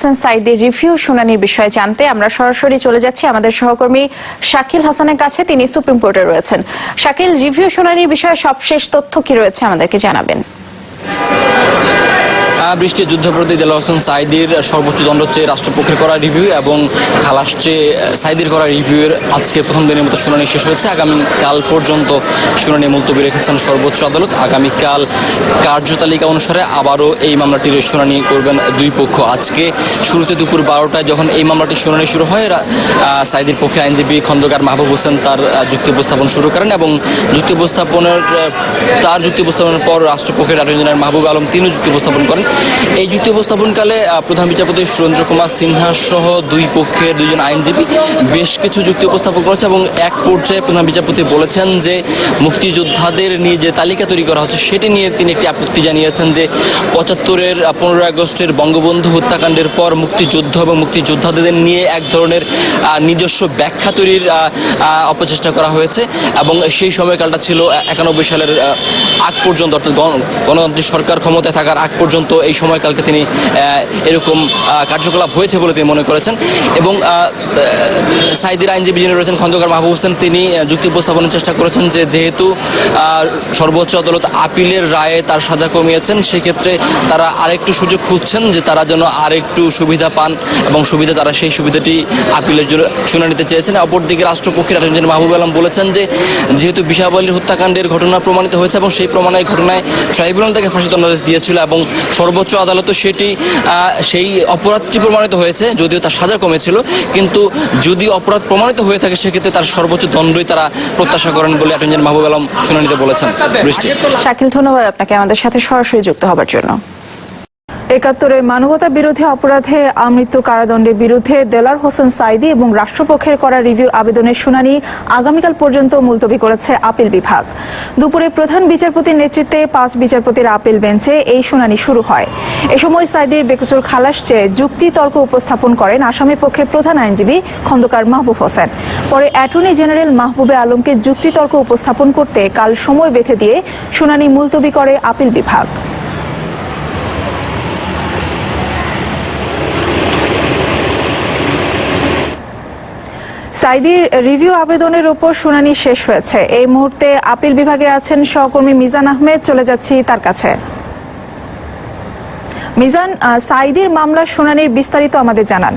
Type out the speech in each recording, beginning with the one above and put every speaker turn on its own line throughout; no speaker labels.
হাসান সাইদের রিভিউ শুনানির বিষয়ে জানতে আমরা সরাসরি চলে যাচ্ছি। আমাদের সহকর্মী শাকিল হাসানের কাছে, তিনি সুপ্রিম কোর্টে রয়েছেন। শাকিল, রিভিউ শুনানির বিষয়ে সবশেষ তথ্য কি রয়েছে আমাদেরকে জানাবেন?
বৃষ্টি যুদ্ধপ্রতি দেলা হোসেন সাইদির সর্বোচ্চ দণ্ড চেয়ে রাষ্ট্রপক্ষের করা রিভিউ এবং খালাস চেয়ে সাইদির করা রিভিউয়ের আজকে প্রথম দিনের মতো শুনানি শেষ হয়েছে। আগামীকাল পর্যন্ত শুনানি মুলতবি রেখেছেন সর্বোচ্চ আদালত। আগামীকাল কার্যতালিকা অনুসারে আবারও এই মামলাটির শুনানি করবেন দুই পক্ষ। আজকে শুরুতে দুপুর বারোটায় যখন এই মামলাটির শুনানি শুরু হয় সাইদির পক্ষে আইনজীবী খন্দকার মাহবুব হোসেন তার যুক্তি উপস্থাপন শুরু করেন এবং যুক্তি উপস্থাপনের তার যুক্তি উপস্থাপনের পর রাষ্ট্রপক্ষের অ্যাটর্নি জেনারেল মাহবুব আলম তিনিও যুক্তি উপস্থাপন করেন। এই যুক্তি উপস্থাপনকালে প্রধান বিচারপতি সুরেন্দ্র কুমার সিনহা সহ দুই পক্ষের দুজন আইনজীবী বেশ কিছু যুক্তি উপস্থাপন করেছে এবং এক পর্যায়ে প্রধান বিচারপতি বলেছেন যে মুক্তিযোদ্ধাদের নিয়ে যে তালিকা তৈরি করা হচ্ছে, সেটি নিয়ে তিনি একটি আপত্তি জানিয়েছেন যে পঁচাত্তরের পনেরোই আগস্টের বঙ্গবন্ধু হত্যাকাণ্ডের পর মুক্তিযুদ্ধ এবং মুক্তিযোদ্ধাদের নিয়ে এক ধরনের নিজস্ব ব্যাখ্যা তৈরির অপচেষ্টা করা হয়েছে এবং সেই সময়কালটা ছিল একানব্বই সালের আগ পর্যন্ত, অর্থাৎ গণ- গণতান্ত্রিক সরকার ক্ষমতায় থাকার আগ পর্যন্ত এই সময়কালকে তিনি এরকম কার্যকলাপ হয়েছে বলে তিনি মনে করেছেন। এবং সাইদির আইনজীবী যিনি রয়েছেন, খন্দকার মাহবুব হোসেন, তিনি যুক্তি উপস্থাপনের চেষ্টা করেছেন যে যেহেতু সর্বোচ্চ আদালত আপিলের রায়ে তার সাজা কমিয়েছেন, সেক্ষেত্রে তারা আরেকটু সুযোগ খুঁজছেন যে তারা যেন আরেকটু সুবিধা পান এবং সুবিধা তারা সেই সুবিধাটি আপিলের জন্য শুনানিতে চেয়েছেন। অপরদিকে রাষ্ট্রপক্ষের অ্যাটর্নি মাহবুব আলম বলেছেন যে যেহেতু বিশাবালির হত্যাকাণ্ডের ঘটনা প্রমাণিত হয়েছে এবং সেই প্রমাণের ঘটনায় ট্রাইব্যুনাল থেকে ফাঁসি দণ্ডাদেশ দিয়েছিল এবং সর্বোচ্চ আদালতও সেটি সেই অপরাধটি প্রমাণিত হয়েছে, যদিও তার সাজা কমেছিল, কিন্তু যদি অপরাধ প্রমাণিত হয়ে থাকে, সেক্ষেত্রে তার সর্বোচ্চ দণ্ডই তারা প্রত্যাশা করেন বলে অ্যাটর্নি মাহবুব আলম শুনানিতে বলেছেন। বৃষ্টি।
শাকিল, ধন্যবাদ আপনাকে। আমাদের সাথে সরাসরি যুক্ত হবার জন্য।
একাত্তরে মানবতা বিরোধী অপরাধে আমৃত্যু কারাদণ্ডের বিরুদ্ধে দেলার হোসেন সাইদি এবং রাষ্ট্রপক্ষের করা রিভিউ আবেদনের শুনানি আগামীকাল পর্যন্ত মুলতবি করেছে আপিল বিভাগ। দুপুরে প্রধান বিচারপতির নেতৃত্বে পাঁচ বিচারপতির আপিল বেঞ্চে এই শুনানি শুরু হয়। এ সময় সাইদির বেকসুর খালাস চেয়ে যুক্তি তর্ক উপস্থাপন করেন আসামি পক্ষের প্রধান আইনজীবী খন্দকার মাহবুব হোসেন। পরে অ্যাটর্নি জেনারেল মাহবুবে আলমকে যুক্তি তর্ক উপস্থাপন করতে কাল সময় বেঁধে দিয়ে শুনানি মুলতবি করে আপিল বিভাগ। সাইদির রিভিউ আবেদনের উপর শুনানি শেষ হয়েছে। এই মুহূর্তে আপিল বিভাগে আছেন সহকর্মী মিজান আহমেদ। চলে যাচ্ছি তার কাছে। মিজান সাইদির মামলার শুনানির বিস্তারিত আমাদের জানান।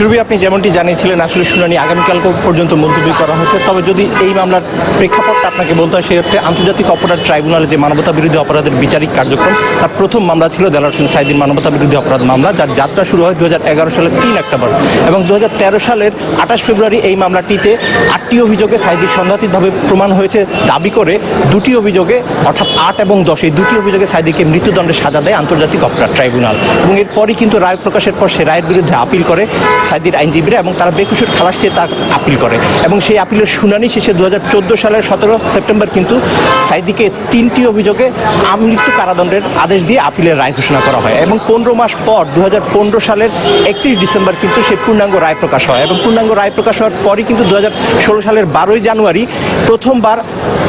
শুরুবি আপনি যেমনটি জানিয়েছিলেন, আসলে শুনানি আগামীকাল পর্যন্ত মুলতবি করা হচ্ছে তবে যদি এই মামলার প্রেক্ষাপটটা আপনাকে বলতে হয়, সেক্ষেত্রে আন্তর্জাতিক অপরাধ ট্রাইব্যুনালে যে মানবতা বিরোধী অপরাধের বিচারিক কার্যক্রম, তার প্রথম মামলা ছিল দেলার হোসেন সাইদিন মানবতা বিরোধী অপরাধ মামলা, যার যাত্রা শুরু হয় দু হাজার এগারো সালের তিন অক্টোবর। এবং দু হাজার তেরো সালের আঠাশ ফেব্রুয়ারি এই মামলাটিতে আটটি অভিযোগে সাইদির সন্দেহাতীতভাবে প্রমাণ হয়েছে। দাবি করে দুটি অভিযোগে, অর্থাৎ আট এবং দশ, এই দুটি অভিযোগে সাইদিকে মৃত্যুদণ্ডের সাজা দেয় আন্তর্জাতিক অপরাধ ট্রাইব্যুনাল। এবং এরপরই কিন্তু রায় প্রকাশের পর সে রায়ের বিরুদ্ধে আপিল করে। সাইদির আইনজীবীরা এবং তারা বেকুশের খালাস চেয়ে তার আপিল করে। এবং সেই আপিলের শুনানি শেষে দু হাজার চোদ্দ সালের সতেরো সেপ্টেম্বর কিন্তু সাইদিকে তিনটি অভিযোগে আমৃত্যু কারাদণ্ডের আদেশ দিয়ে আপিলের রায় ঘোষণা করা হয় এবং পনেরো মাস পর দু হাজার পনেরো সালের একত্রিশ ডিসেম্বর কিন্তু সেই পূর্ণাঙ্গ রায় প্রকাশ হয় এবং পূর্ণাঙ্গ রায় প্রকাশ হওয়ার পরই কিন্তু দু হাজার ষোলো সালের বারোই জানুয়ারি প্রথমবার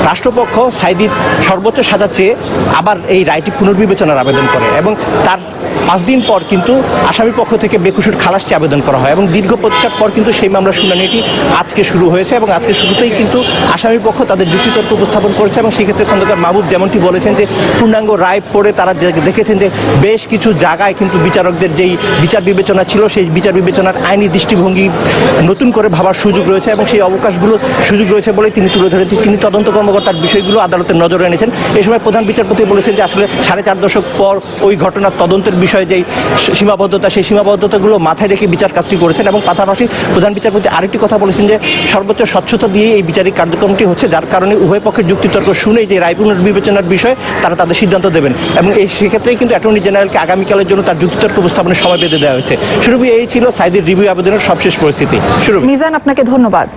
রাষ্ট্রপক্ষ সাইদির সর্বোচ্চ সাজা চেয়ে আবার এই রায়টি পুনর্বিবেচনার আবেদন করে এবং তার পাঁচ দিন পর কিন্তু আসামি পক্ষ থেকে খালাস চেয়ে আবেদন করা হয় এবং দীর্ঘ প্রতীক্ষার পর কিন্তু সেই মামলার শুনানিটি আজকে শুরু হয়েছে এবং আজকে শুরুতেই কিন্তু আসামি পক্ষ তাদের যুক্তিতর্ক উপস্থাপন করেছে এবং সেক্ষেত্রে খন্দকার মাহবুব যেমনটি বলেছেন যে পূর্ণাঙ্গ রায় পড়ে তারা দেখেছেন যে বেশ কিছু জায়গায় কিন্তু বিচারকদের যেই বিচার বিবেচনা ছিল, সেই বিচার বিবেচনার আইনি দৃষ্টিভঙ্গি নতুন করে ভাবার সুযোগ রয়েছে এবং সেই অবকাশগুলো সুযোগ রয়েছে বলে তিনি তুলে ধরেছেন। তিনি তদন্ত কর্মকর্তার বিষয়গুলো আদালতের নজরে এনেছেন। এই সময় প্রধান বিচারপতি বলেছেন যে আসলে সাড়ে চার দশক পর ওই ঘটনার তদন্তের বিষয়ে যেই সীমাবদ্ধতা সেই সীমাবদ্ধতাগুলো মাথায় রেখে বিচার কাজটি করেছেন এবং পাশাপাশি প্রধান বিচারপতি আরেকটি কথা বলেছেন যে সর্বোচ্চ স্বচ্ছতা দিয়ে এই বিচারিক কার্যক্রমটি হচ্ছে যার কারণে উভয় পক্ষের যুক্তিতর্ক শুনেই যে রায় পুনর্বিবেচনার বিষয়ে তারা তাদের সিদ্ধান্ত দেবেন। এবং এই সেক্ষেত্রেই কিন্তু অ্যাটর্নি জেনারেলকে আগামীকালের জন্য তার যুক্তিতর্ক উপস্থাপনের সময় বেঁধে দেওয়া হয়েছে। শুরুবি এই ছিল সাইদের রিভিউ আবেদনের সবশেষ পরিস্থিতি। শুরু
মিজান আপনাকে ধন্যবাদ।